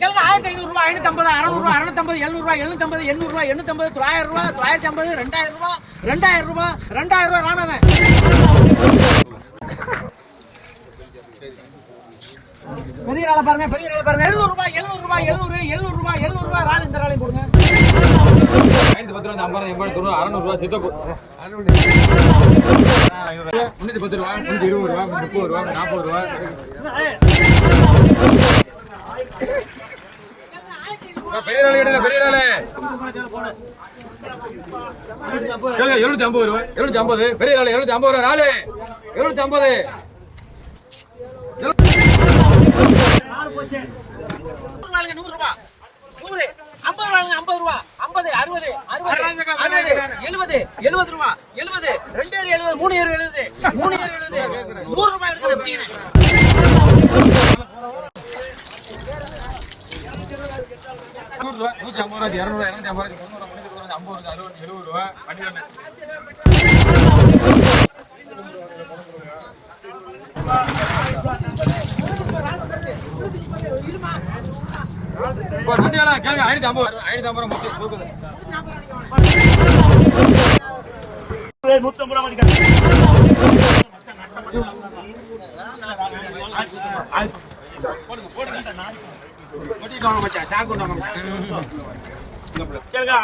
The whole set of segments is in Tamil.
கேளுங்க ஆயிரத்தி ஐநூறு ரூபாய் ஐநூத்தி ஐம்பது அறுநூறு அறுநூத்தம்பது எழுநூறு எழுநூத்தி எண்ணூறு தொள்ளாயிரம் ரூபா தொள்ளாயிரத்தி ஐம்பது ரெண்டாயிரம் ரூபாய் ரெண்டாயிரம் ரூபாய் ரெண்டாயிரம் ரூபா ராமநாதன் பெரிய ஆளை பாருங்க பெரிய ஆளை பாருங்க. எழுநூறு ரூபாய் எழுநூறு ரூபாய் எழுநூறு எழுநூறு ரூபாய் எழுநூறு ரூபாய் ராணி இந்த ராணி போடுங்க. ஐநூத்தி பத்து ரூபா ஐம்பது எண்பது தொண்ணூறு அறநூறு ரூபாய் சித்தப்பு முன்னூத்தி பத்து ரூபா முன்னூத்தி இருபது ரூபா முப்பது ரூபா நாற்பது ரூபா. பெரிய நாள் கேட்டல பெரிய நாள் எழுநூத்தி ஐம்பது ரூபா எழுநூத்தி ஐம்பது. பெரிய நாள் எழுநூத்தி ஐம்பது ரூபா நாலு. எழுநூத்தி ஐம்பது. நூறு நாளுக்கு நூறு ரூபாய் நூறு ஐம்பது ரூபாய் ஐம்பது ரூபா ஐம்பது அறுபது அறுபது அறுபது எழுபது எழுபது ரூபா எழுபது ரெண்டு ஏர் எழுபது மூணு ஏர் எழுபது மூணு ஏர் எழுபது நூறு ரூபாய் எடுக்கிறேன் நூறு ரூபா நூத்தி ஐம்பது ரூபா இரநூத்தி ஐம்பது ரூபா ஐம்பது ரூபா அறுபது எழுபது ரூபா பன்னிரெண்டு. கேளுங்க ஐநூத்தி ஐம்பது ஐநூத்தி ஐம்பது ரூபா கொடுக்குது ரூபா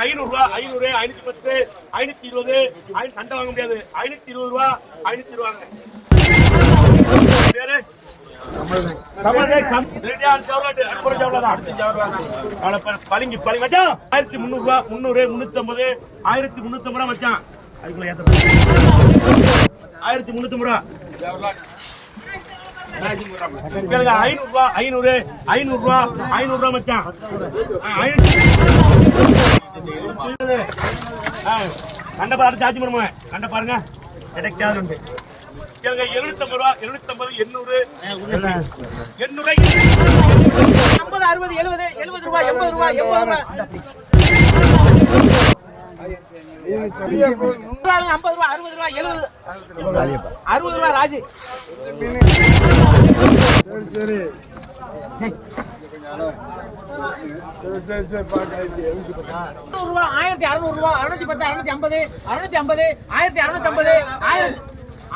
ஐநூறு ரூபா ஐநூறு ஐநூத்தி பத்து ஐநூத்தி இருபது ஐநூத்தி சண்டை வாங்க முடியாது. ஐநூத்தி இருபது ரூபா ஐநூத்தி இருபது பேரு? பளிங்கு பளிங்கு. வச்சான் ஆயிரத்தி முந்நூறு ரூபா முந்நூறு முன்னூத்தி ஐம்பது ஆயிரத்தி முன்னூத்தி ஐம்பது ரூபா வச்சான் அதுக்குள்ள ஏத்த ஆயிரத்தி முன்னூத்தி ரூபா. கேளுங்க ஐநூறு ரூபா ஐநூறு ஐநூறு ரூபா ஐநூறு. ரூபா மச்சான் கண்ட பாரு சார்ஜ் பண்ணுங்க கண்ட பாருங்க. கிடைக்காது உண்டு. எழுநூத்தம்பது ரூபா எழுநூத்தம்பது எண்ணூறு. எண்ணூறு ஐம்பது அறுபது எழுபது எழுபது ரூபாய் எண்பது ரூபாய் எண்பது ரூபாய். ஆளுங்க ஐம்பது ரூபாய் அறுபது ரூபாய் எழுபது அறுபது ரூபாய் ராஜி. நூறு ரூபாய் ஆயிரத்தி அறுநூறு ரூபாய் அறுநூத்தி பத்து அறுநூத்தி ஐம்பது அறுநூத்தி ஐம்பது ஆயிரத்தி அறுநூத்தி ஐம்பது ஆயிரத்தி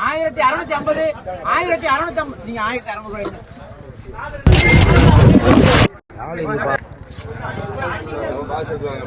ஆயிரத்தி அறுநூத்தி ஐம்பது ஆயிரத்தி அறுநூத்தி ஐம்பது. நீங்க ஆயிரத்தி அறுநூறு ரூபாய் எடுங்க. பாஸ் எடுத்துவாங்க